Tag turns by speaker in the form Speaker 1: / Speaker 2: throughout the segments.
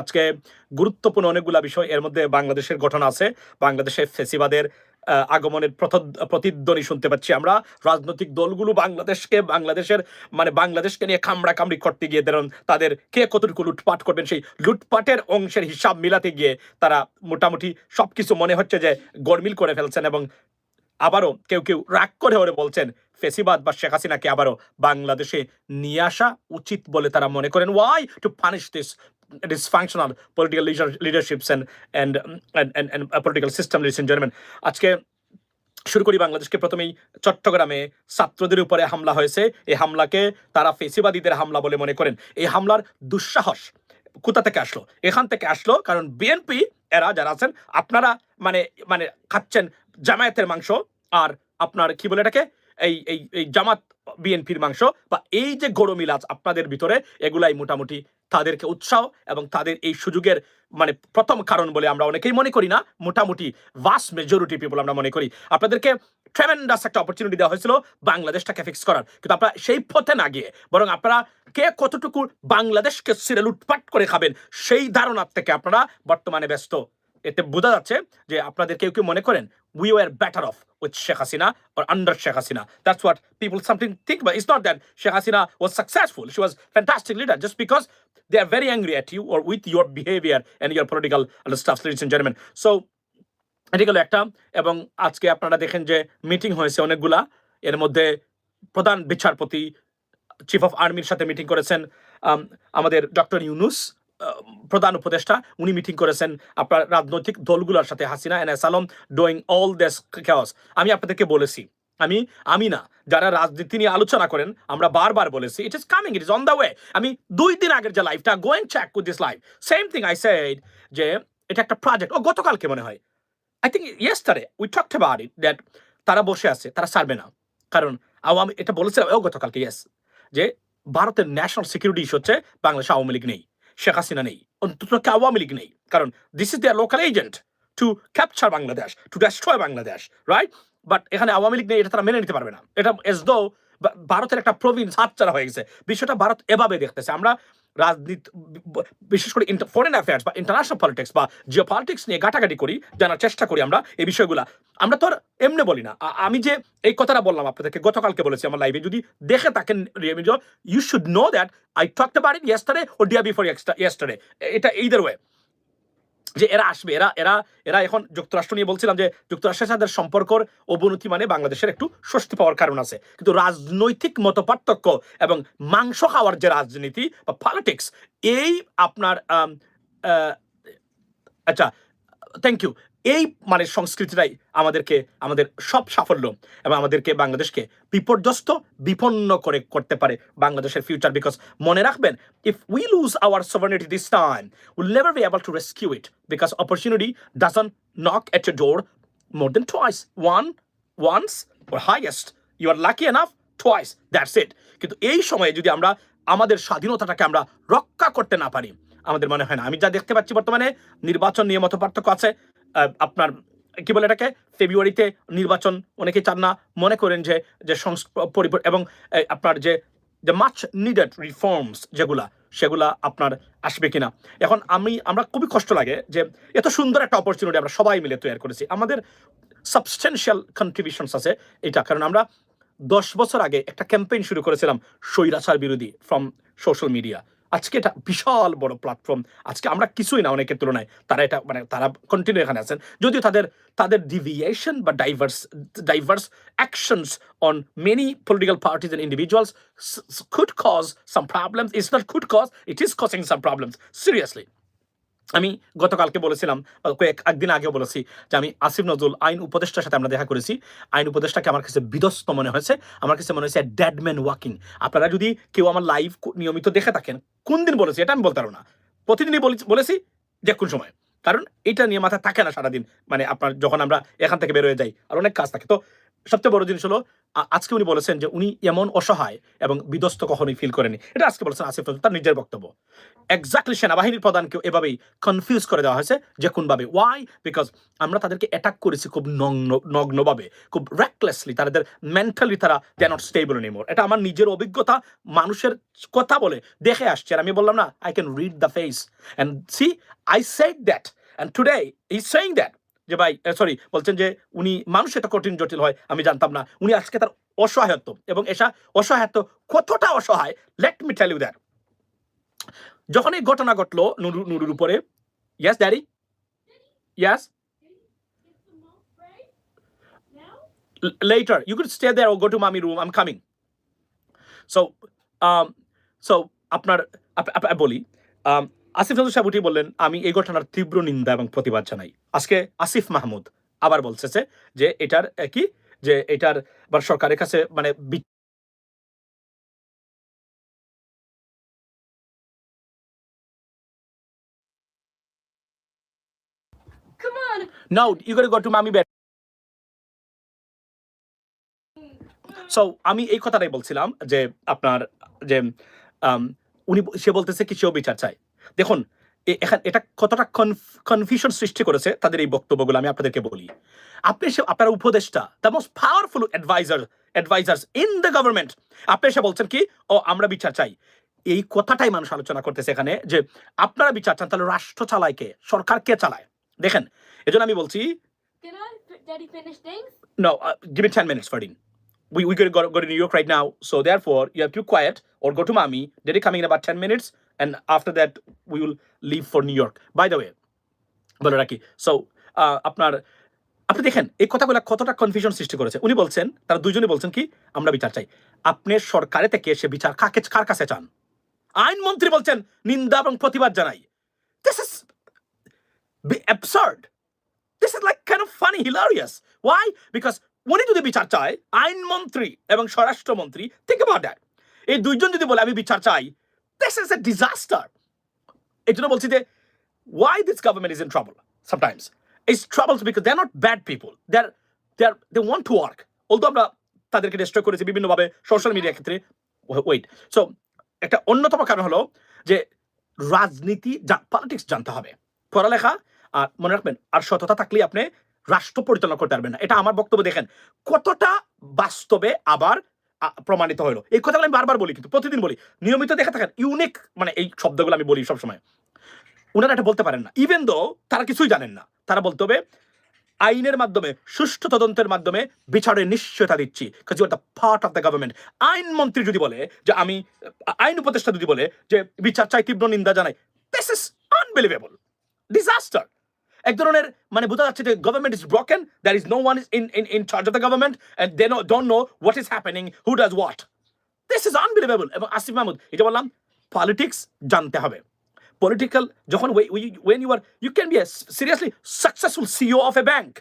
Speaker 1: আজকে গুরুত্বপূর্ণ অনেকগুলা বিষয়, এর মধ্যে বাংলাদেশের ঘটনা আছে, বাংলাদেশে ফেসিবাদের আগমনের প্রতিধ্বনি শুনতে পাচ্ছি আমরা। রাজনৈতিক দলগুলো বাংলাদেশকে, বাংলাদেশের মানে বাংলাদেশকে নিয়ে কামড়া কামড়ি করতে গিয়ে ধরুন তাদের কে কতটুকু লুটপাট করবেন, সেই লুটপাটের অংশের হিসাব মিলাতে গিয়ে তারা মোটামুটি সবকিছু মনে হচ্ছে যে গরমিল করে ফেলছেন এবং আবারও কেউ কেউ রাগ করে ওরে বলছেন, ফেসিবাদ বা শেখ হাসিনাকে আবারও বাংলাদেশে নিয়ে আসা উচিত বলে তারা মনে করেন। Why to punish this dysfunctional political leader- leaderships and and and and, and a political system ladies and gentlemen. আজকে শুরু করি বাংলাদেশকে প্রথমেই। চট্টগ্রামে ছাত্রদের উপরে হামলা হয়েছে। এই হামলাকে তারা ফেসিবাদীদের হামলা বলে মনে করেন। এই হামলার দুঃসাহস কোথা থেকে আসলো? এখান থেকে আসলো কারণ বিএনপি এরা যারা আছেন আপনারা মানে মানে খাচ্ছেন জামায়াতের মাংস আর আপনার কি বলে এটাকে? এই এই এই জামাত বিএনপির মাংস বা এই যে গরমিলাজ আপনাদের ভিতরে এগুলাই মোটামুটি তাদেরকে উৎসাহ এবং তাদের এই সুযোগের মানে প্রথম কারণ বলে আমরা অনেকেই মনে করি না, মোটামুটি ভাস্ট মেজরিটি পিপল আমরা মনে করি। আপনাদেরকে ট্রেমেন্ডাস একটা অপরচুনিটি দেওয়া হয়েছিল বাংলাদেশটাকে ফিক্স করার। কিন্তু আপনারা সেই পথে না গিয়ে বরং আপনারা কে কতটুকু বাংলাদেশকে সিরে লুটপাট করে খাবেন সেই ধারণার থেকে আপনারা বর্তমানে ব্যস্ত। এতে বোঝা যাচ্ছে যে আপনাদের কেউ কেউ মনে করেন we were better off with Sheikh Hasina or under Sheikh Hasina. That's what people something think about. It's not that Sheikh Hasina was successful. She was fantastic leader just because they are very angry at you or with your behavior and your political stuff, ladies and gentlemen. So এটি গেল একটা এবং আজকে আপনারা দেখেন যে meeting হয়েছে অনেকগুলা এর মধ্যে প্রধান বিচারপতি চিফ অফ আর্মির সাথে মিটিং করেছেন আম, আমাদের ডক্টর ইউনুস প্রধান উপদেষ্টা, উনি মিটিং করেছেন আপনার রাজনৈতিক দলগুলোর সাথে, Hasina and S Alam doing all this chaos. আমি আপনাদেরকে বলেছি, আমি আমি না, যারা রাজনীতি নিয়ে আলোচনা করেন, আমরা বারবার বলেছি it is coming it is on the way আমি দুই দিন আগের যে লাইফটা Gwyn check with this life same thing I said যে, এটা একটা প্রজেক্ট ও গতকালকে মনে হয়। I think yesterday we talked about it that তারা বসে আছে, তারা ছাড়বে না। কারণ আওয়ামী, এটা বলেছিলাম, ও গতকালকে ইয়েস যে ভারতের ন্যাশনাল সিকিউরিটি ইস্যু হচ্ছে, বাংলাদেশ আওয়ামী লীগ নেই। শেখ হাসিনা নেই, অন্তত আওয়ামী লীগ নেই। কারণ this is their local agent to capture Bangladesh to destroy Bangladesh right but এখানে আওয়ামী লীগ নেই, এটা তারা মেনে নিতে পারবে না। এটা এস দো ভারতের একটা প্রবীণ হাতচারা হয়ে গেছে। বিষয়টা ভারত এভাবে দেখতেছে। আমরা রাজনীতি বিশেষ করে ফরেন অ্যাফেয়ার্স বা ইন্টারন্যাশনাল পলিটিক্স বা জিও পলিটিক্স নিয়ে ঘাটাঘাটি করি, জানার চেষ্টা করি আমরা এই বিষয়গুলো। আমরা তো আর এমনি বলি না। আমি যে এই কথাটা বললাম আপনাদেরকে, গতকালকে বলেছি আমার লাইভে যদি দেখে থাকেন you should know that I talk about it yesterday or day before yesterday এটা এইদের ওয়ে যে এরা আসবে, এরা এরা এরা এখন যুক্তরাষ্ট্র নিয়ে বলছিলাম যে যুক্তরাষ্ট্রের সাথে সম্পর্কর অবনতি মানে বাংলাদেশের একটু স্বস্তি পাওয়ার কারণ আছে। কিন্তু রাজনৈতিক মত এবং মাংস খাওয়ার যে রাজনীতি বা পলিটিক্স এই আপনার আচ্ছা থ্যাংক ইউ এই মানে সংস্কৃতিটাই আমাদেরকে, আমাদের সব সাফল্য এবং আমাদেরকে বাংলাদেশকে বিপর্যস্ত, বিপন্ন করে করতে পারে বাংলাদেশের ফিউচার বিকজ মনে রাখবেন if we lose our sovereignty this time will never be able to rescue it because opportunity doesn't knock at a door more than twice one once or highest you are lucky enough twice that's it কিন্তু এই সময়ে যদি আমরা আমাদের স্বাধীনতাটাকে আমরা রক্ষা করতে না পারি আমাদের মনে হয় না। আমি যা দেখতে পাচ্ছি বর্তমানে, নির্বাচন নিয়ে মত পার্থক্য আছে আপনার, কি বলে এটাকে? ফেব্রুয়ারিতে নির্বাচন অনেকে চান না, মনে করেন যে যে এবং আপনার যে যে মাচ নিডেড রিফর্মস যেগুলা, সেগুলা আপনার আসবে কিনা। এখন আমি, আমরা খুবই কষ্ট লাগে যে, এত সুন্দর একটা অপরচুনিটি আমরা সবাই মিলে তৈরি করেছি। আমাদের সাবস্টেন্সিয়াল কন্ট্রিবিউশনস আছে এটা। কারণ আমরা দশ বছর আগে একটা ক্যাম্পেইন শুরু করেছিলাম, স্বৈরাচার বিরোধী ফ্রম সোশ্যাল মিডিয়া আজকে এটা বিশাল বড় প্ল্যাটফর্ম আজকে আমরা কিছুই না অনেকের তুলনায়। তারা এটা মানে তারা কন্টিনিউ এখানে আছেন। যদিও তাদের তাদের ডিভিয়েশন বা diverse diverse actions on many political parties and individuals could cause some problems. It's not could cause, it is causing some problems. Seriously. আমি গতকালকে বলেছিলাম কয়েক একদিন আগেও বলেছি যে আমি আসিফ নজরুল আইন উপদেষ্টার সাথে আমরা দেখা করেছি। আইন উপদেষ্টাকে আমার কাছে বিধ্বস্ত মনে হয়েছে। আমার কাছে মনে হয়েছে ড্যাড ম্যান ওয়াকিং আপনারা যদি কেউ আমার লাইভ নিয়মিত দেখে থাকেন, কোন দিন বলেছি এটা আমি বলতে পারব না। প্রতিদিনই বলেছি- বলেছি যে কোন সময়। কারণ এটা নিয়ে মাথায় থাকে না সারাদিন। মানে আপনার যখন আমরা এখান থেকে বেরোয় যাই, আর অনেক কাজ থাকে। তো সবচেয়ে বড় জিনিস হলো আজকে উনি বলেছেন যে উনি এমন অসহায় এবং বিধ্বস্ত কখনোই ফিল করেনি এটা আজকে বলেছেন আসিফ তার নিজের বক্তব্য। এক্স্যাক্টলি সেনাবাহিনীর প্রধানকে এভাবেই কনফিউজ করে দেওয়া হয়েছে যে কোনভাবে। ওয়াই বিকজ আমরা তাদেরকে অ্যাটাক করেছি খুব নগ্ন, নগ্নভাবে, খুব র্যাকলেসলি তাদের মেন্টালি তারা দে নট স্টেবল নিমোর এটা আমার নিজের অভিজ্ঞতা, মানুষের কথা বলে দেখে আসছে। আর আমি বললাম না I can read the face and see I said that and today is saying that যে ভাই সরি বলছেন যে উনি মানুষ এটা কঠিন জটিল হয় আমি জানতাম না। উনি আজকে তার অসহায়ত্ব এবং এসা অসহায়ত্ব কতটা অসহায় let me tell you that যখন এই ঘটনা ঘটলো নুরু নুরুর উপরে yes daddy yes you could stay there or go to mommy room i'm coming. So um so আপনার আপ- আপ- আপ- বলি um, আসিফ নজর সাহেব উঠি বললেন আমি এই ঘটনার তীব্র নিন্দা এবং প্রতিবাদ জানাই। আজকে আসিফ মাহমুদ আবার বলতেছে যে এটার কি? যে এটার বা সরকারের কাছে মানে বি-
Speaker 2: Come on.
Speaker 1: no you gotta go to mommy bed. So আমি এই কথাটাই বলছিলাম যে আপনার যে উনি সে বলতেছে কি সেও বিচার চাই দেখুন এখান এটা কতটা কনফিউশন সৃষ্টি করেছে তাদের এই বক্তব্যগুলো আমি আপনাদেরকে বলি আপনি সে আপনার উপদেষ্টা the most powerful advisor advisors in the government আপনি এসে বলছেন কি ও আমরা বিচার চাই এই কথাটাই মানুষ আলোচনা করতেছে এখানে যে আপনারা বিচার চান তাহলে রাষ্ট্র চালায় কে সরকার কে চালায় দেখেন এজন্য আমি বলছি? No, uh, give me 10 minutes, Ferdin. We, we gotta go, go to New York right now. So therefore, you have to be quiet or go to mommy. Daddy coming in about 10 minutes. And after that, we will leave for New York. By the way, বলে রাখি so আপনার আপনি দেখেন এই কথাগুলো কতটা confusion সৃষ্টি করেছে। উনি বলছেন তারা দুজনে বলছেন কি আমরা বিচার চাই। আপনি সরকারে থেকে এসে বিচার কাকে কার কাছে চান? আইনমন্ত্রী বলছেন নিন্দা এবং প্রতিবাদ জানাই। This is absurd this is like kind of funny hilarious why? Because উনি যদি বিচার চায় আইনমন্ত্রী এবং স্বরাষ্ট্রমন্ত্রী think about that এই দুইজন যদি বলে আমি বিচার চাই this is a disaster. এই জন্য বলছি যে why why this government is in trouble sometimes it's troubles because they're not bad people. They're they're they want to work. Although আমরা তাদেরকে ডিস্ট্রয় করেছি বিভিন্নভাবে সোশ্যাল মিডিয়া ক্ষেত্রে ওয়েট সো একটা অন্যতম কারণ হলো যে রাজনীতি পলিটিক্স জানতে হবে। পড়ালেখা আর মনে রাখবেন, আর সততা থাকলে আপনি রাষ্ট্র পরিচালনা করতে পারবেন না। এটা আমার বক্তব্য দেখেন। কতটা বাস্তবে আবার প্রমাণিত হলো এই কথাগুলো আমি বারবার বলি, কিন্তু প্রতিদিন বলি। নিয়মিত দেখে থাকেন ইউনিক মানে এই শব্দগুলো আমি বলি সবসময় ওনারা এটা বলতে পারেন না। ইভেন দো তারা কিছুই জানেন না। তারা বলতে হবে, আইনের মাধ্যমে, সুষ্ঠু তদন্তের মাধ্যমে বিচারের নিশ্চয়তা দিচ্ছি। পার্ট অফ দ্য গভর্নমেন্ট আইনমন্ত্রী যদি বলে যে আমি, আইন উপদেষ্টা যদি বলে যে বিচার চাই, তীব্র নিন্দা জানাই দিস ইজ আনবিলিভেবল ডিজাস্টার এক ধরনের মানে বোঝা যাচ্ছে যে government is broken there is no one is in in in charge of the government and they know don't know what is happening who does what this is unbelievable এবং আসিফ মাহমুদ এটা বললাম politics জানতে হবে political যখন we- we- when you are you can be a s- seriously successful CEO of a bank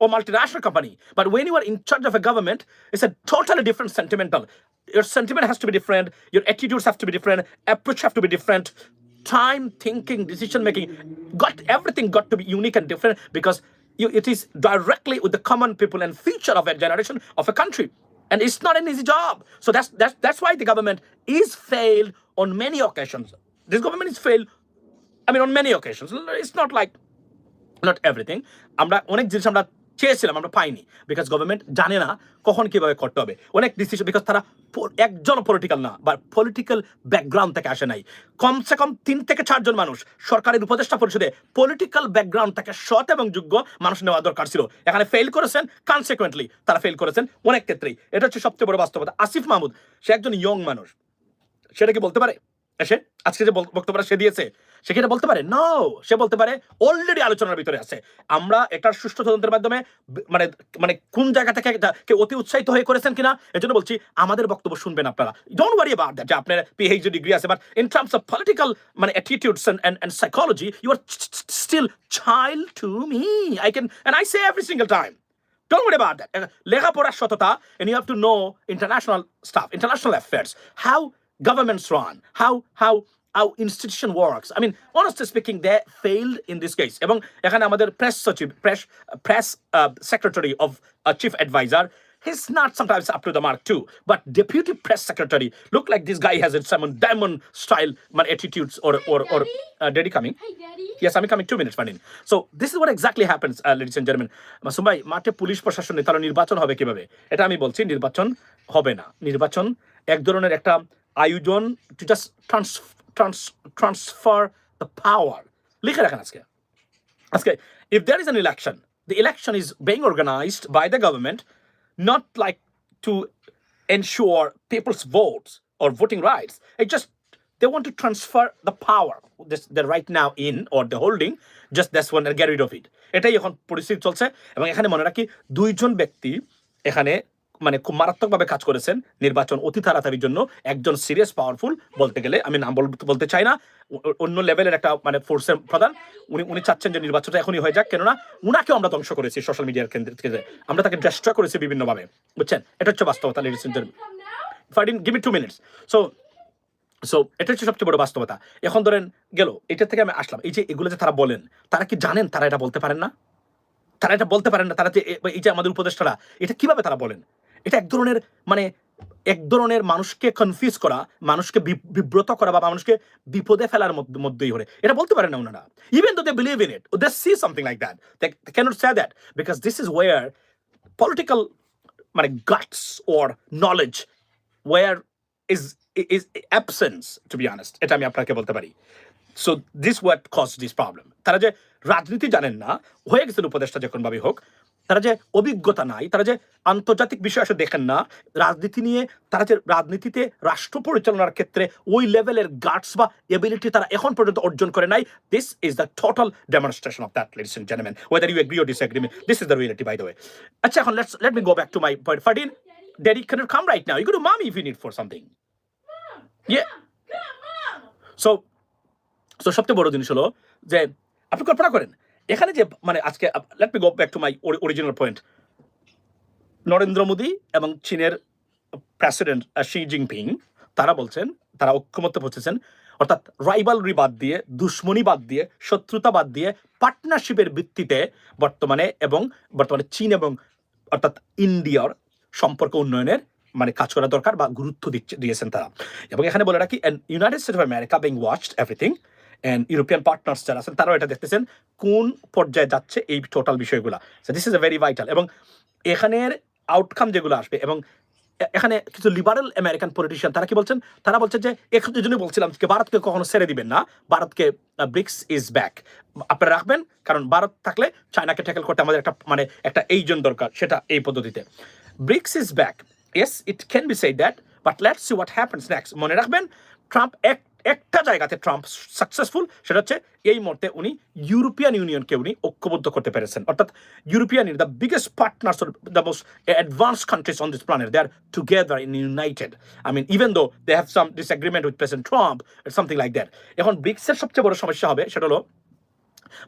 Speaker 1: or multinational company but when you are in charge of a government it's a totally different sentimental your sentiment has to be different your attitudes have to be different approach have to be different time thinking decision making got everything got to be unique and different because you, it is directly with the common people and future of a generation of a country and it's not an easy job so that's that's that's why the government is failed on many occasions this government is failed I mean, on many occasions. It's not like not everything. আমরা অনেক জিনিস আমরা চেয়েছিলাম, আমরা পাইনি। Because government জানে না কখন কীভাবে করতে হবে। অনেক ডিসিশন বিকজ তারা একজন পলিটিক্যাল না, বা পলিটিক্যাল ব্যাকগ্রাউন্ড থেকে আসে নাই। কমসে কম তিন থেকে চারজন মানুষ সরকারের উপদেষ্টা পরিষদে পলিটিক্যাল ব্যাকগ্রাউন্ড থেকে সৎ এবং যোগ্য মানুষ নেওয়া দরকার ছিল। এখানে ফেল করেছেন কনসিকুয়েন্টলি তারা ফেল করেছেন অনেক ক্ষেত্রেই। এটা হচ্ছে সবচেয়ে বড় বাস্তবতা। আসিফ মাহমুদ, সে একজন ইয়ং মানুষ। সেটা কি বলতে পারে? এসে আজকে যে বক্তব্যটা সে দিয়েছে সে কি বলতে পারে? নো সে বলতে পারে অলরেডি আলোচনার ভিতরে আছে। আমরা একটা সুষ্ঠু তদন্তের মাধ্যমে মানে মানে কোন জায়গা থেকে কে অতি উৎসাহিত হয়ে করেছেন কিনা এজন্য বলছি আমাদের বক্তব্য শুনবেন আপনারা। ডোন্ট ওয়ারি অ্যাবাউট দ্যাট যে আপনার পিএইচডি ডিগ্রি আছে but in terms of political মানে attitudes and and psychology you are still child to me I can and I say every single time Don't worry about that. লেখাপড়ার সততা and you have to know international stuff, international affairs, how governments run, how how institution works. I mean, honestly speaking, they failed in this case. এবং এখানে আমাদের press সচিব press press secretary of chief adviser he's not sometimes up to the mark too. But deputy press secretary look like this guy has a some diamond style man attitudes or or or uh, daddy coming.
Speaker 2: Hey, Daddy.
Speaker 1: Yes, I'm coming two minutes, Fanin. So this is what exactly happens, uh, ladies and gentlemen. Masum ভাই মাঠে police প্রশাসন নেই তাহলে নির্বাচন হবে কিভাবে এটা আমি বলছি নির্বাচন হবে না নির্বাচন এক ধরনের একটা আয়োজন two just transfer the power লিখে রাখেন আজকে আজকে if there is an election the election is being organized by the government not like to ensure people's votes or voting rights it just they want to transfer the power this they're right now in or the holding just that's one and get rid of it এটাই এখন পরিস্থিতি চলছে এবং এখানে মনে রাখি দুইজন ব্যক্তি এখানে মানে খুব মারাত্মকভাবে কাজ করেছেন নির্বাচন অতি তাড়াতাড়ির জন্য। একজন সিরিয়াস পাওয়ারফুল বলতে গেলে আমি নাম বলতে চাই না। অন্য লেভেলের একটা মানে ফোর্সের প্রধান। উনি উনি চাচ্ছেন যে নির্বাচনটা এখনই হয়ে যাক। কেননা উনাকে আমরা ধ্বংস করেছি সোশ্যাল মিডিয়ার কেন্দ্র থেকে। আমরা তাকে ডেস্ট্রয় করেছি বিভিন্নভাবে। বুঝছেন? এটা হচ্ছে বাস্তবতা
Speaker 2: ladies now.
Speaker 1: Give me two minutes so so এটা হচ্ছে সবচেয়ে বড় বাস্তবতা। এখন ধরেন গেল, এটা থেকে আমি আসলাম। এই যে এগুলো যে তারা বলেন, তারা কি জানেন তারা এটা বলতে পারেন না? তারা এটা বলতে পারেন না? তারা যে এই যে আমাদের উপদেষ্টারা, এটা কীভাবে তারা বলেন? এটা এক ধরনের মানে এক ধরনের মানুষকে কনফিউজ করা, মানুষকে বিব্রত করা বা মানুষকে বিপদে ফেলার মধ্যেই হলে। এটা বলতে পারেন না ওনারা even though they believe in it they see something like that they can't say that because this is our political মানে guts or knowledge our is is absence to be honest এটা আমি আপনাকে বলতে পারি। So this what cause this problem তারা যে রাজনীতি জানেন না, হয়ে গেছেন উপদেষ্টা যখন ভাবে হোক তারা যে অভিজ্ঞতা নাই তারা যে আন্তর্জাতিক বিষয় আসলে দেখেন না রাজনীতি নিয়ে তারা যে রাজনীতিতে রাষ্ট্র পরিচালনার ক্ষেত্রে ওই লেভেলের গার্ডস বা এবিলিটি তারা এখন পর্যন্ত অর্জন করে নাই this is the total demonstration of that ladies and gentleman whether you agree or disagree this is the reality by the way আচ্ছা এখন let's let me go back to my point ফার্টিন Daddy, can you right right now? You mum if you need for something. Yeah. So so সবচেয়ে বড় জিনিস হলো যে আপনি কল্পনা করেন এখানে যে মানে আজকে let me go back to my original point Narendra Modi এবং চীনের প্রেসিডেন্ট শি জিনপিং তারা বলছেন, তারা ঐক্যমত্যে পৌঁছেছেন অর্থাৎ রাইভালরি বাদ দিয়ে, দুশ্মনী বাদ দিয়ে, শত্রুতা বাদ দিয়ে পার্টনারশিপের ভিত্তিতে বর্তমানে এবং বর্তমানে চীন এবং, অর্থাৎ ইন্ডিয়ার সম্পর্ক উন্নয়নের মানে কাজ করা দরকার বা গুরুত্ব দিচ্ছে, দিয়েছেন তারা। এবং এখানে বলে রাখি United State of America being watched everything and European partners যারা আছেন, তারাও এটা দেখতেছেন কোন পর্যায়ে যাচ্ছে এই টোটাল বিষয়গুলো। This is a very vital এবং এখানের আউটকাম যেগুলো আসবে, এবং এখানে কিছু লিবারেল আমেরিকান পলিটিশিয়ান তারা কি বলছেন? তারা বলছেন যে এই বলছিলাম যে, ভারতকে কখনো ছেড়ে দিবেন না। ভারতকে ব্রিক্স ইজ ব্যাক আপনারা রাখবেন, কারণ ভারত থাকলে চায়নাকে ট্যাকেল করতে আমাদের একটা মানে একটা এইজন দরকার, সেটা এই পদ্ধতিতে। BRICS is back yes it can be সেই that but let's see what happens next মনে রাখবেন ট্রাম্প এক একটা জায়গাতে ট্রাম্প সাকসেসফুল সেটা হচ্ছে এই মুহূর্তে উনি ইউরোপিয়ান ইউনিয়নকে উনি ঐক্যবদ্ধ করতে পেরেছেন। অর্থাৎ European the biggest partners the most advance countries on this planet they are together in United I mean even though they have some disagreement with President Trump something like that এখন ব্রিক্সের সবচেয়ে বড় সমস্যা হবে, সেটা হলো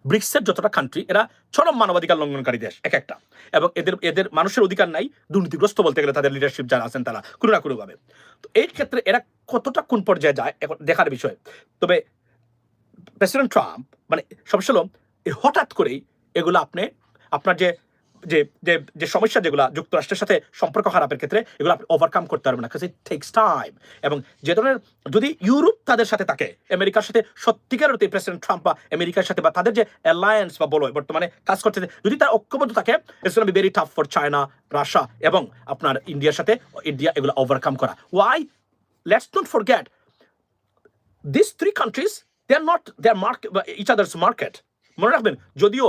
Speaker 1: ব্রিক্সের যতটা কান্ট্রি এরা চরম মানবাধিকার লঙ্ঘনকারী দেশ, এক একটা। এবং এদের এদের মানুষের অধিকার নাই, দুর্নীতিগ্রস্ত বলতে গেলে তাদের লিডারশিপ যারা আছেন তারা, কোনো না কোনোভাবে। তো এই ক্ষেত্রে এরা কতটা কোন পর্যায়ে যায়, এখন দেখার বিষয়। তবে প্রেসিডেন্ট ট্রাম্প মানে সবসময় হঠাৎ করেই এগুলো আপনি, আপনার যে যে যে সমস্যা যেগুলো যুক্তরাষ্ট্রের সাথে সম্পর্ক খারাপের ক্ষেত্রে, এগুলো আপনি ওভারকাম করতে পারবেন না ইট টেক্স টাইম এবং যে ধরনের যদি ইউরোপ তাদের সাথে থাকে, আমেরিকার সাথে সত্যিকার অর্থে প্রেসিডেন্ট ট্রাম্প বা আমেরিকার সাথে বা তাদের যে অ্যালায়েন্স বা বলো বর্তমানে কাজ করতে যদি তার ঐক্যবদ্ধ থাকে it's very tough for China Russia এবং আপনার ইন্ডিয়ার সাথে ইন্ডিয়া এগুলো ওভারকাম করা। Why let's not forget this three countries they are not they are mark each others market মনে রাখবেন, যদিও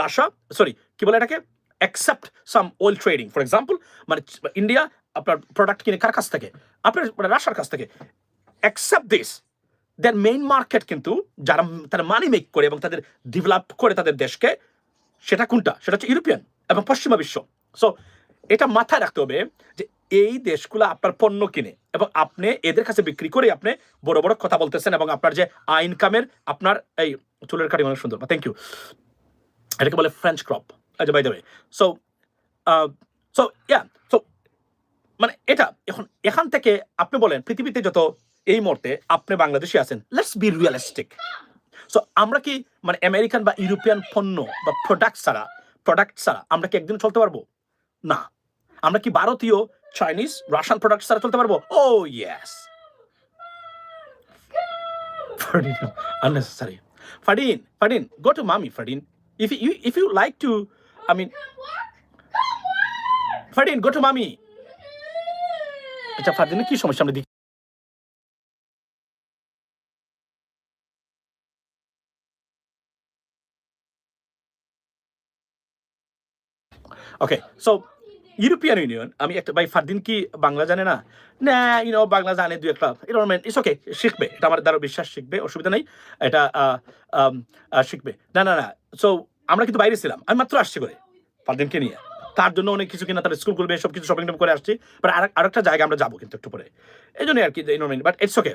Speaker 1: রাশিয়া সরি কি বলে এটাকে? Accept some oil trading for example মানে ইন্ডিয়া আপনার প্রোডাক্ট কিনে কার কাছ থেকে? আপনার মানে রাশিয়ার কাছ থেকে। Accept this their main market কিন্তু যারা তারা মানি মেক করে এবং তাদের ডেভেলপ করে তাদের দেশকে, সেটা কোনটা? সেটা হচ্ছে ইউরোপিয়ান এবং পশ্চিমা বিশ্ব। সো এটা মাথায় রাখতে হবে যে এই দেশগুলো আপনার পণ্য কিনে এবং আপনি এদের কাছে বিক্রি করে আপনি বড় বড় কথা বলতেছেন এবং আপনার যে ইনকামের আপনার এই চুলের কাটি অনেক সুন্দর। থ্যাংক ইউ এটাকে বলে ফ্রেঞ্চ ক্রপ আচ্ছা by the so so yeah so মানে এটা এখন এখান থেকে আপনি বলেন পৃথিবীতে যত এই মুহূর্তে আপনি বাংলাদেশে আছেন লেটস বি রিয়েলিস্টিক সো আমরা কি মানে আমেরিকান বা ইউরোপিয়ান পণ্য বা প্রোডাক্ট ছাড়া প্রোডাক্ট ছাড়া আমরা কি একদিন চলতে পারব? না। আমরা কি ভারতীয় চাইনিজ রাশিয়ান প্রোডাক্ট ছাড়া চলতে পারব? ও yes Ferdin, unnecessary. Ferdin, Ferdin, go to mommy, Ferdin. If you if you like to, I mean, Ferdin, go to mommy. আচ্ছা ফারদিনের কি সমস্যা? আমরা দেখি। ওকে সো ইউরোপিয়ান ইউনিয়ন আমি একটা ভাই ফারদিন কি বাংলা জানে না? না ইউনো বাংলা জানে দু একটা। ইটস ওকে শিখবে। এটা আমার দ্বারা বিশ্বাস শিখবে অসুবিধা নেই। এটা শিখবে। না না না। সো আমরা কিন্তু বাইরে ছিলাম। আমি মাত্র আসছি করে ফারদিনকে নিয়ে। তার জন্য অনেক কিছু কিনা, তার স্কুল করবে সব কিছু শপিং করে আসছি। বাট আর, আরেকটা জায়গা আমরা যাব কিন্তু একটু পরে। এই জন্যই আর কি বাট ইটস ওকে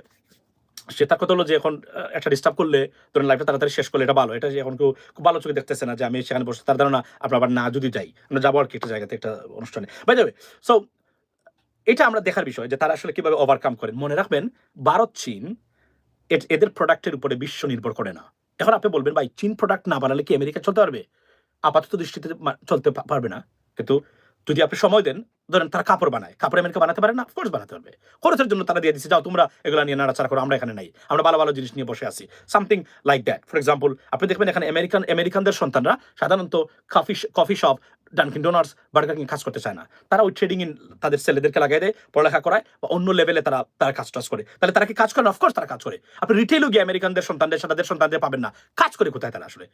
Speaker 1: সে তার কথা হলো যে এখন একটা ডিস্টার্ব করলে, ধরেন লাইফটা তাড়াতাড়ি শেষ করলে এটা ভালো। এটা যে এখন কেউ খুব ভালো চোখে দেখতেছে না যে আমি সেখানে বসে, তার ধারণা আপনার আবার না যদি যাই, আমরা যাব আর কি একটা জায়গাতে, একটা অনুষ্ঠানে। বাই যাবে সো এটা আমরা দেখার বিষয় যে তারা আসলে কীভাবে ওভারকাম করেন মনে রাখবেন ভারত চীন এদের প্রোডাক্টের উপরে বিশ্ব নির্ভর করে না। এখন আপনি বলবেন, ভাই, চীন প্রোডাক্ট না বানালে কি আমেরিকা চলতে পারবে? আপাতত দৃষ্টিতে চলতে পারবে না। কিন্তু যদি আপনি সময় দেন, ধরেন তারা কাপড় বানায়। কাপড় আমেরিকা বানাতে পারে না অফকোর্স বানাতে পারবে। খরচের জন্য তারা দিয়ে দিচ্ছে যাও, তোমরা এগুলো নিয়ে নাড়াচাড়া করো, আমরা এখানে নাই। আমরা ভালো ভালো জিনিস নিয়ে বসে আছি। Something like that for example আপনি দেখবেন এখানে আমেরিকান আমেরিকানদের সন্তানরা সাধারণত coffee coffee shop Dunkin Donuts Burger King কাজ করতে চায় না। তারা ওই ট্রেডিং ইন তাদের ছেলেদেরকে লাগাই দেয়, পড়ালেখা করায় বা অন্য লেভেলে তারা তারা কাজ টাজ করে। তাহলে তারা কি কাজ করে অফকোর্স তারা কাজ করে। আপনি রিটেলও গিয়ে আমেরিকানদের সন্তানদের তাদের সন্তানদের পাবেন না। কাজ করে কোথায় তারা আসলে?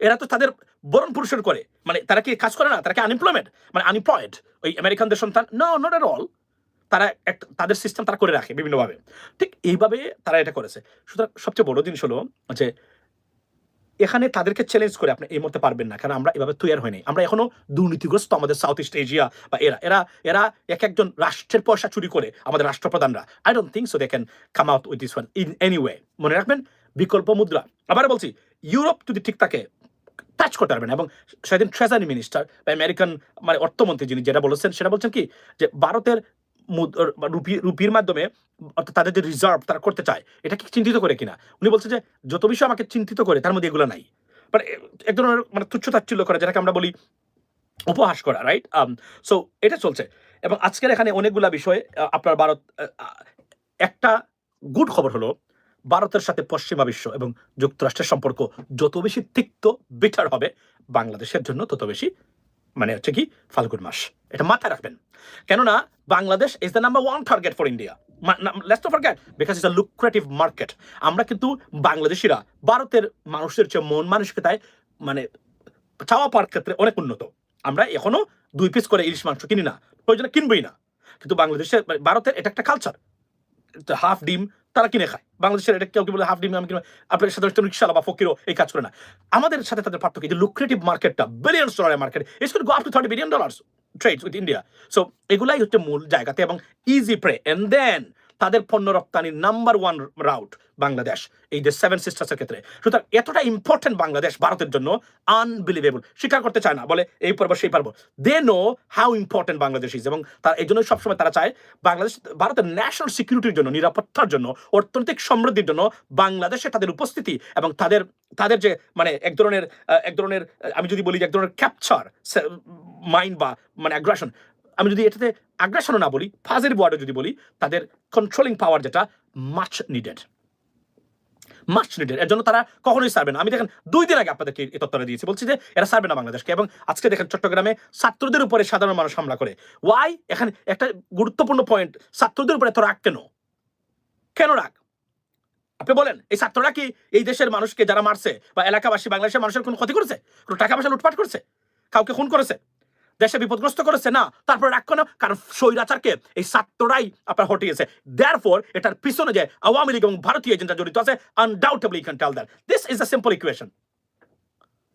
Speaker 1: এরা তো তাদের বরণ পুরুষের করে। মানে তারা কি কাজ করে না? তারা কি আনএমপ্লয়মেন্ট মানে আনএমপ্লয়েড ওই আমেরিকানদের সন্তান? নো নট এট অল তারা একটা তাদের সিস্টেম তারা করে রাখে বিভিন্নভাবে। ঠিক এইভাবে তারা এটা করেছে। সুতরাং সবচেয়ে বড় জিনিস হলো যে এখানে তাদেরকে চ্যালেঞ্জ করে আপনি এই মুহূর্তে পারবেন না, কারণ আমরা এভাবে তৈরি হয়নি। আমরা এখনও দুর্নীতিগ্রস্ত আমাদের সাউথ ইস্ট এশিয়া বা এরা এরা এরা এক একজন রাষ্ট্রের পয়সা চুরি করে আমাদের রাষ্ট্রপ্রধানরা। I don't think so they can come out with this one in any way মনে রাখবেন, বিকল্প মুদ্রা। আবার বলছি ইউরোপ যদি ঠিক থাকে টাচ করতে পারবেন এবং সেদিন ট্রেজারি মিনিস্টার বা আমেরিকান মানে অর্থমন্ত্রী যিনি যেটা বলেছেন, সেটা বলছেন কি, যে ভারতের রুপি রুপির মাধ্যমে, অর্থাৎ তাদের যে রিজার্ভ তারা করতে চায়, এটা কি চিন্তিত করে কিনা? উনি বলছে যে, যত বিষয় আমাকে চিন্তিত করে, তার মধ্যে এগুলো নাই। মানে এক ধরনের মানে তুচ্ছ তাচ্ছিল্য করা, যেটাকে আমরা বলি উপহাস করা রাইট সো এটা চলছে। এবং আজকের এখানে অনেকগুলা বিষয় আপনার ভারত একটা গুড খবর হলো, ভারতের সাথে পশ্চিমা বিশ্ব এবং যুক্তরাষ্ট্রের সম্পর্ক যত বেশি তিক্ত বিটার হবে, বাংলাদেশের জন্য তত বেশি মানে হচ্ছে কি, ফাল্গুন মাস। এটা মাথায় রাখবেন। কেননা Bangladesh is the number one target for India let's not forget because is a lucrative market আমরা কিন্তু বাংলাদেশিরা, ভারতের মানুষের চেয়ে মন মানসিকতায় মানে চাওয়া পাওয়ার ক্ষেত্রে অনেক উন্নত। আমরা এখনও দুই পিস করে ইলিশ মাংস কিনি না। প্রয়োজনে কিনবই না। কিন্তু বাংলাদেশে, ভারতের এটা একটা কালচার হাফ ডিম তারা কিনে খায়। বাংলাদেশের এটা কেউ কি বলে হাফ ডিম আমি কিনে আপনার সাধারণত রিক্সালা বা ফকিরও এই কাজ করে না। আমাদের সাথে তাদের পার্থক্য যে লুক্রেটিভ মার্কেটটা বিলিয়ন ডলারের market it's go up to thirty billion dollars trade with India so এগুলাই হচ্ছে মূল জায়গাতে এবং ইজি প্রে এন্ড দেন তাদের পণ্য রপ্তানির নাম্বার ওয়ান রাউট বাংলাদেশ। এই যে সেভেন সিস্টার্সের ক্ষেত্রে। সুতরাং এতটা ইম্পর্টেন্ট বাংলাদেশ ভারতের জন্য আনবিলিভেবল স্বীকার করতে চায় না, বলে এই পারব সেই পারব। They know how important Bangladesh is এবং তার এই জন্য সবসময় তারা চায় বাংলাদেশ, ভারতের ন্যাশনাল সিকিউরিটির জন্য, নিরাপত্তার জন্য, অর্থনৈতিক সমৃদ্ধির জন্য বাংলাদেশে তাদের উপস্থিতি এবং তাদের তাদের যে মানে এক ধরনের এক ধরনের, আমি যদি বলি এক ধরনের ক্যাপচার মাইন্ড বা মানে অ্যাগ্রেশন আমি যদি এটাতে আগ্রাসনও না বলি পজিটিভ ওয়ার্ডে যদি বলি, তাদের কন্ট্রোলিং পাওয়ার যেটা মাচ নিডেড মাচ নিডেড এর জন্য তারা কখনোই সারবে না। আমি দেখেন, দুই দিন আগে আপনাদেরকে এই তথ্যটা দিয়েছি। বলছি যে, এরা সারবে না বাংলাদেশকে। এবং আজকে দেখেন, চট্টগ্রামে ছাত্রদের উপরে সাধারণ মানুষ হামলা করে। ওয়াই এখানে একটা গুরুত্বপূর্ণ পয়েন্ট ছাত্রদের উপরে এত রাগ কেন? কেন রাগ? আপনি বলেন, এই ছাত্ররা কি এই দেশের মানুষকে যারা মারছে বা এলাকাবাসী বাংলাদেশের মানুষের কোনো ক্ষতি করেছে? কোনো টাকা পয়সা লুটপাট করছে? কাউকে খুন করেছে? দেশে বিপদগ্রস্ত করেছে, না, তারপরে রাগ কেন কারণ স্বৈরাচারকে এই ছাত্ররাই আপনার হটিয়েছে। দেয়ার ফর এটার পিছনে যে আওয়ামী লীগ এবং ভারতীয় এজেন্টরা জড়িত আছে undoubtedly can tell that this is a simple equation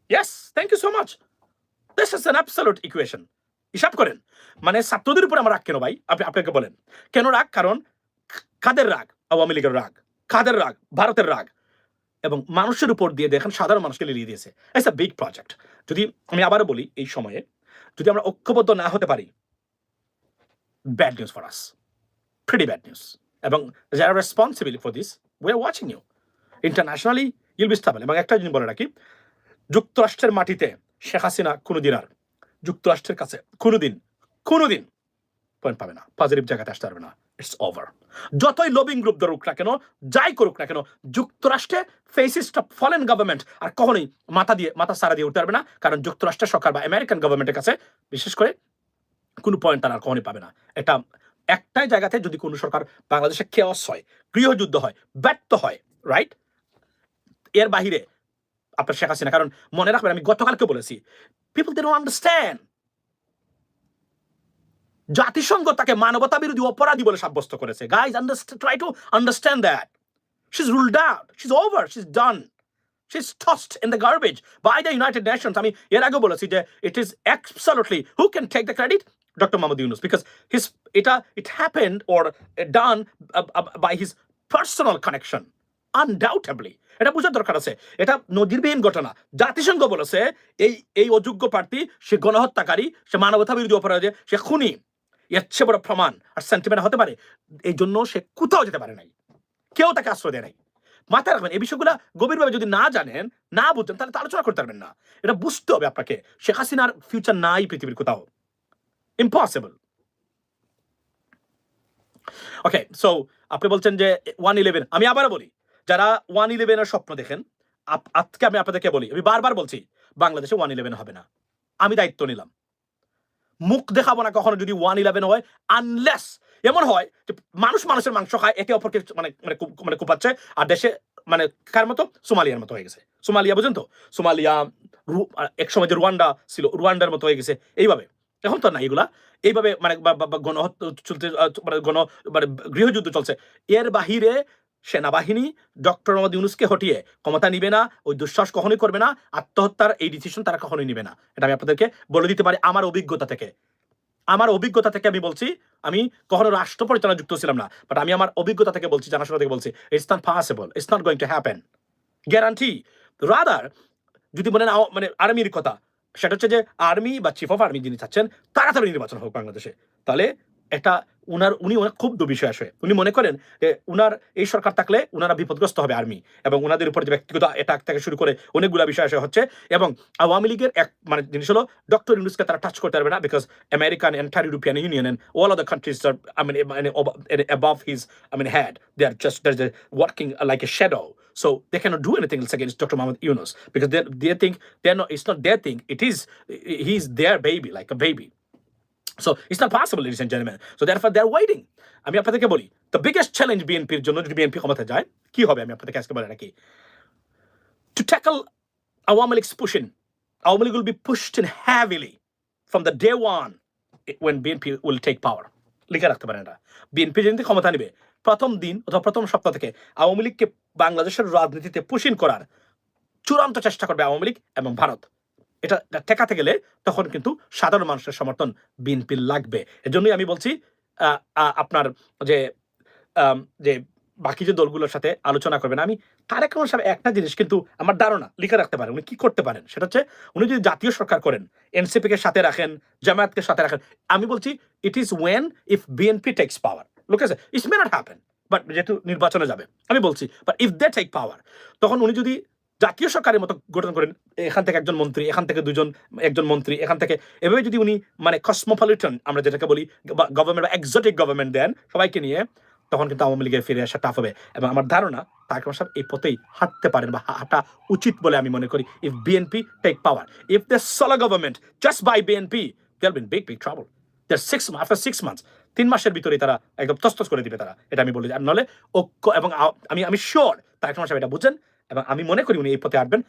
Speaker 1: yes thank you so much this is an absolute equation হিসাব করেন। মানে ছাত্রদের উপর আমার রাগ কেন ভাই? আপনি, আপনাকে বলেন। কেন রাগ? কারণ কাদের রাগ? আওয়ামী লীগের রাগ। কাদের রাগ? ভারতের রাগ। এবং মানুষের উপর দিয়ে দেখেন সাধারণ মানুষকে লিলিয়ে দিয়েছে। ইটস আ বিগ প্রজেক্ট যদি আমি আবারও বলি এই সময়ে যদি আমরা ঐক্যবদ্ধ না হতে পারি bad news for us pretty bad news এবং যারা responsible for this we are watching you internationally you'll be stable এবং একটা জিনিস বলে রাখি, যুক্তরাষ্ট্রের মাটিতে শেখ হাসিনা কোনোদিন আর, যুক্তরাষ্ট্রের কাছে কোনোদিন কোনোদিন পয়েন্ট পাবে না পজিটিভ জায়গাতে আসতে পারবে না ইটস ওভার যতই লবিং গ্রুপ ধরুক না কেন, যাই করুক না কেন, যুক্তরাষ্ট্রে ফেসিস্ট অফ ফরেন গভর্নমেন্ট আর কখনোই মাথা দিয়ে, মাথা সারা দিয়ে উঠতে পারবে না, কারণ যুক্তরাষ্ট্রের সরকার বা আমেরিকান গভর্নমেন্টের কাছে বিশেষ করে কোনো পয়েন্ট তারা আর কখনোই পাবে না। এটা একটাই জায়গাতে যদি কোনো সরকার বাংলাদেশে কেওয়াস হয়, গৃহযুদ্ধ হয়, ব্যর্থ হয় রাইট এর বাহিরে আপনার শেখ হাসিনা, কারণ মনে রাখবেন আমি গতকালকে বলেছি পিপল দে ডোন্ট আন্ডারস্ট্যান্ড জাতিসংঘ তাকে মানবতা বিরোধী অপরাধী বলে সাব্যস্ত করেছে। Guys try to understand that she's ruled out she's over she's done she's toast in the garbage by the United Nations আমি এর আগে বলেছি যে it is absolutely who can take the credit doctor Mohammad Yunus because his এটা it happened or done by his personal connection undoubtedly এটা বোঝার দরকার আছে। এটা নজিরবিহীন ঘটনা। জাতিসংঘ বলেছে, এই এই অযোগ্য প্রার্থী, সে গণহত্যাকারী, সে মানবতা বিরোধী অপরাধে, সে খুনি। এর বড় প্রমাণ আর সেন্টিমেন্ট হতে পারে। এই জন্য সে কোথাও যেতে পারে নাই। কেউ তাকে আশ্রয় দেয় নাই। মাথায় রাখবেন, এই বিষয়গুলো গভীরভাবে যদি না জানেন, না বুঝেন, তাহলে আলোচনা করতে পারবেন না। এটা বুঝতে হবে আপনাকে, শেখ হাসিনার ফিউচার নাই পৃথিবীর কোথাও। ইম্পসিবল ওকে সো আপনি বলছেন যে ওয়ান ইলেভেন আমি আবারও বলি, যারা ওয়ান ইলেভেনের স্বপ্ন দেখেন আজকে আমি আপনাদেরকে বলি, আমি বারবার বলছি, বাংলাদেশে ওয়ান ইলেভেন হবে না। আমি দায়িত্ব নিলাম। মুখ দেখাবো না কখনো যদি ওয়ান ইলেভেন হয় আনলেস এমন হয় যে মানুষ মানুষের মাংস খায়, একে অপরকে মানে মানে মানে কুপাচ্ছে। আর দেশে মানে কার মতো? সোমালিয়ার মতো হয়ে গেছে। সোমালিয়া, বুঝেন তো? সোমালিয়া, রু- আর এক সময় যে রুয়ান্ডা ছিল, রুয়ান্ডার মতো হয়ে গেছে। এইভাবে। এখন তো না এগুলা। এইভাবে মানে গণহত্যা চলতে মানে গণ মানে গৃহযুদ্ধ চলছে। এর বাহিরে সেনাবাহিনী, ডক্টর মোহাম্মদ ইউনুসকে হটিয়ে ক্ষমতা নিবে না ওই দুঃসাহস কখনোই করবে না, আত্মহত্যার এই ডিসিশন তারা কখনোই নিবে না। এটা আমি আপনাদেরকে বলে দিতে পারি আমার অভিজ্ঞতা থেকে। আমার অভিজ্ঞতা থেকে আমি বলছি, আমি কখনো রাষ্ট্র পরিচালনা যুক্ত ছিলাম না বাট আমি আমার অভিজ্ঞতা থেকে বলছি, জানাশোনা থেকে বলছি it's not possible it's not going to happen guarantee rather যদি বলেন মানে আর্মির কথা, সেটা হচ্ছে যে আর্মি বা চিফ অফ আর্মি যিনি চাচ্ছেন, তাড়াতাড়ি নির্বাচন হোক বাংলাদেশে। তাহলে এটা উনার, উনি অনেক ক্ষুব্ধ বিষয় আসে। উনি মনে করেন যে উনার এই সরকার থাকলে উনারা বিপদগ্রস্ত হবে আর্মি এবং উনাদের উপর যে ব্যক্তিগত অ্যাটাক থেকে শুরু করে অনেকগুলো বিষয় আসে হচ্ছে এবং আওয়ামী লীগের এক মানে জিনিস হলো ডক্টর ইউনুসকে তারা টাচ করতে পারবে না because American enter European Union and all other countries are I mean মানে above his, I mean, head. They are just, they're just working like shadow. So they cannot do anything else against Dr. Mohammed Yunus because they they think, they're not, it's not their thing. It is he's their baby, like a baby. So it's not possible ladies and gentlemen so therefore they're waiting আমি আপনাদেরকে বলি the biggest challenge বিএনপির জন্য যদি BNP ক্ষমতা যায় কি হবে আমি আপনাদেরকে আজকে বলে রাখি to tackle Awami League's pushing Awami League will be pushed in heavily from the day one when BNP will take power লিখে রাখতে পারেন এটা বিএনপি যেদিন ক্ষমতা নেবে প্রথম দিন অথবা প্রথম সপ্তাহ থেকে আওয়ামী লীগকে বাংলাদেশের রাজনীতিতে পুশিন করার চূড়ান্ত চেষ্টা করবে আওয়ামী লীগ এবং ভারত এটা ঠেকাতে গেলে তখন কিন্তু সাধারণ মানুষের সমর্থন বিএনপির লাগবে। এজন্যই আমি বলছি আপনার যে যে বাকি যে দলগুলোর সাথে আলোচনা করবেন, আমি তারেক রহমান সাহেব একটা জিনিস কিন্তু আমার ধারণা, লিখে রাখতে পারেন, উনি কি করতে পারেন? সেটা হচ্ছে উনি যদি জাতীয় সরকার করেন এনসিপি কে সাথে রাখেন, জামায়াতকে সাথে রাখেন, আমি বলছি it is when if BNP takes power লোক আছে it's may not happen but যেহেতু নির্বাচনে যাবে, আমি বলছি but if they take power তখন উনি যদি জাতীয় সরকারের মতো গঠন করেন এখান থেকে একজন মন্ত্রী, এখান থেকে দুজন, একজন মন্ত্রী, এখান থেকে এভাবে যদি উনি মানে কসমোপলিটন আমরা যেটাকে বলি গভর্নমেন্ট বা এক্সোটিক গভর্নমেন্ট দেন সবাইকে নিয়ে, তখন কিন্তু আওয়ামী লীগের ফিরে আসা টাফ হবে। এবং আমার ধারণা তারেক সাহেব এই পথেই হাঁটতে পারেন বা হাঁটা উচিত বলে আমি মনে করি। If BNP take power if the solo government just by BNP they'll been big big trouble there six after six months তিন মাসের ভিতরেই তারা একদম তস্তস করে দিবে তারা, এটা আমি বলি আর নলে ঐক্য এবং আমি আমি শিওর তারেক রহমান সাহেব এটা বুঝেন। এবং আমি মনে করি উনি এই পথে আসবেন।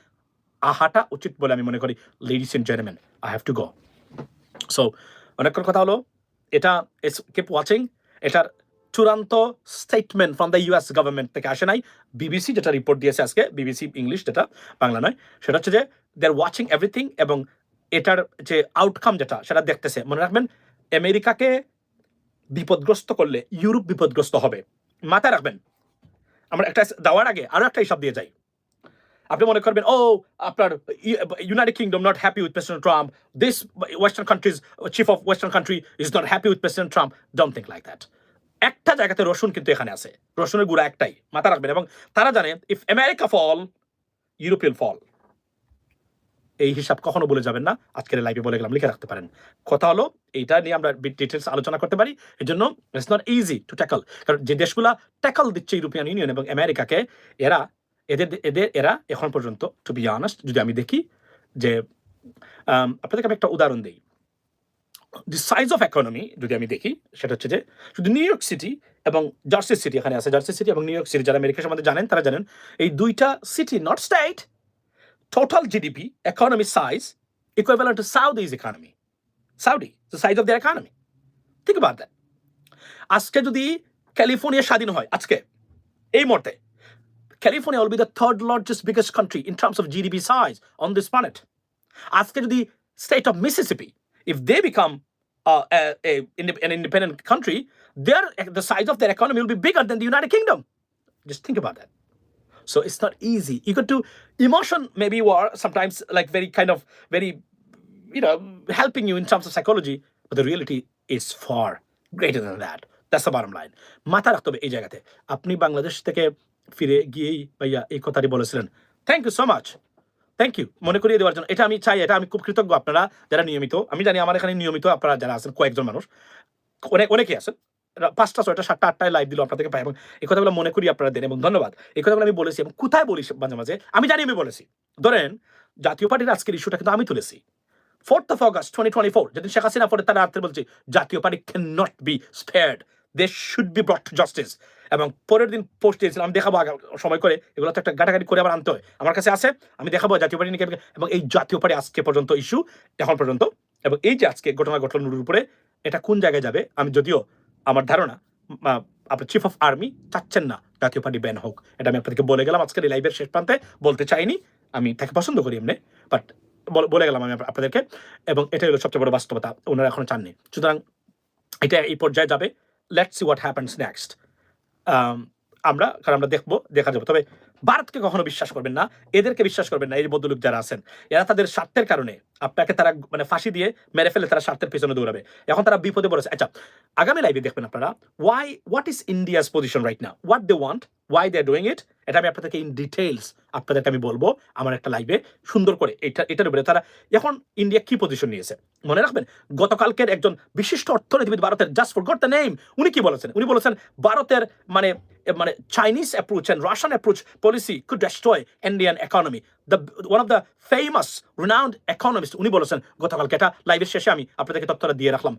Speaker 1: আহাটা উচিত বলে আমি মনে করি। Ladies and gentleman I have to go so অনেকক্ষণ কথা হলো। এটা কিপ ওয়াচিং এটার চূড়ান্ত statement from the US government থেকে আসে নাই। বিবিসি যেটা রিপোর্ট দিয়েছে আজকে বিবিসি ইংলিশ যেটা, বাংলা নয়, সেটা হচ্ছে যে দে আর ওয়াচিং এভরিথিং এবং এটার যে আউটকাম যেটা, সেটা দেখতেছে। মনে রাখবেন, আমেরিকাকে বিপদগ্রস্ত করলে, ইউরোপ বিপদগ্রস্ত হবে। মাথায় রাখবেন। আমরা একটা দেওয়ার আগে আরও একটা হিসাব দিয়ে যাই। আপনি মনে করবেন, ও, আপনার United Kingdom not happy with President Trump this western countries chief of western country is not happy with President Trump don't think like that একটা জায়গাতে রসুন কিন্তু এখানে আছে। রসুনের গুঁড়া একটাই, মাথা রাখবেন। এবং তারা জানে if America fall European fall এই হিসাব কখনো বলে যাবেন না। আজকের লাইভে বলে গেলাম, লিখে রাখতে পারেন। কথা হলো, এইটা নিয়ে আমরা ডিটেলস আলোচনা করতে পারি। এর জন্য it's not easy to tackle কারণ যে দেশগুলা ট্যাকল দিচ্ছে ইউরোপিয়ান ইউনিয়ন এবং আমেরিকাকে এরা এদের এদের এরা এখন পর্যন্ত টু বি অনেস্ট যদি আমি দেখি যে আপনাদেরকে আমি একটা উদাহরণ দিই দি সাইজ অফ ইকোনমি যদি আমি দেখি সেটা হচ্ছে যে শুধু নিউ ইয়র্ক সিটি এবং জার্সি সিটি এখানে আছে জার্সি সিটি এবং নিউ ইয়র্ক সিটি যারা আমেরিকা সম্বন্ধে জানেন তারা জানেন এই দুইটা city not state total GDP economy size equivalent to Saudi's economy. Saudi, the size of their economy. Think about that. আজকে যদি ক্যালিফোর্নিয়া স্বাধীন হয় আজকে এই মুহূর্তে California will be the third largest biggest country in terms of GDP size on this planet. আজকে যদি state of Mississippi, if they become uh, a, a, inde- an independent country, their the size of their economy will be bigger than the United Kingdom. Just think about that. So it's not easy. You got to emotion maybe were sometimes like very kind of very you know helping you in terms of psychology, but the reality is far greater than that. That's the bottom line. মাথা রাখতে হবে এই জায়গাতে আপনি বাংলাদেশ থেকে ফিরে গিয়েই ভাইয়া এই কথাটি বলেছিলেন। Thank you so much thank you মনে করিয়ে দেওয়ার জন্য। এটা আমি চাই, এটা আমি খুব কৃতজ্ঞ আপনারা যারা নিয়মিত। আমি জানি আমার এখানে নিয়মিত আপনারা যারা আছেন, কয়েকজন মানুষ। অনেক অনেকেই আছেন পাঁচটা, ছয়টা, সাতটা আটটায় লাইভ দিল আপনাদেরকে পাই। এবং এই কথাগুলো মনে করি আপনারা দেন এবং ধন্যবাদ। এই কথাগুলো আমি বলেছি এবং কোথায় বলি মাঝে মাঝে? আমি জানি আমি বলেছি। ধরেন, জাতীয় পার্টির আজকের ইস্যুটা কিন্তু আমি তুলেছি। Fourth of August twenty twenty four যেদিন শেখ হাসিনা পরে তারা আর্থে বলছে, Jatiya Party can not be spared they should be brought justice এবং পরের দিন পোস্ট দিয়েছিলাম আমি দেখাবো আগা- সময় করে, এগুলো তো একটা গাটাগাটি করে আবার আনতে হয়। আমার কাছে আছে, আমি দেখাবো জাতীয় পার্টি নিয়ে এবং এই জাতীয় পার্টি আজকে পর্যন্ত ইস্যু এখন পর্যন্ত। এবং এই যে আজকে ঘটনা ঘটনার উপরে, এটা কোন জায়গায় যাবে, আমি যদিও আমার ধারণা আপনার চিফ অফ আর্মি চাচ্ছেন না জাতীয় পার্টি ব্যান হোক। এটা আমি আপনাদেরকে বলে গেলাম আজকের এই লাইভের শেষ প্রান্তে, বলতে চাইনি, আমি তাকে পছন্দ করি এমনি বাট বলে গেলাম আমি আপনাদেরকে, এবং এটাই হলো সবচেয়ে বড় বাস্তবতা, ওনারা এখনও চাননি। সুতরাং এটা এই পর্যায়ে যাবে let's see what happens next আমরা, কারণ আমরা দেখব, দেখা যাব। তবে ভারতকে কখনো বিশ্বাস করবেন না, এদেরকে বিশ্বাস করবেন না এই বদলুক যারা আছেন, এরা তাদের স্বার্থের কারণে। আপনাকে তারা মানে ফাঁসি দিয়ে মেরে ফেলে তারা স্বার্থের পেছনে দৌড়াবে। এখন তারা বিপদে পড়েছে। আচ্ছা আগামী লাইভে দেখবেন আপনারা why what is India's position right না what they want why they are doing it এটা আমি আপনাদেরকে ইন ডিটেলস আপনাদেরকে আমি বলব আমার একটা লাইভে সুন্দর করে। এটা, এটার উপরে তারা, এখন ইন্ডিয়া কি পজিশন নিয়েছে? মনে রাখবেন, গতকালকের একজন বিশিষ্ট অর্থনীতিবিদ ভারতের just forgot the name উনি কি বলেছেন? উনি বলেছেন, ভারতের মানে মানে Chinese approach and Russian approach policy could destroy Indian economy. The one of the famous renowned economist উনি বলেছেন গতকালকে এটা লাইভের শেষে আমি আপনাদেরকে তথ্যটা দিয়ে রাখলাম।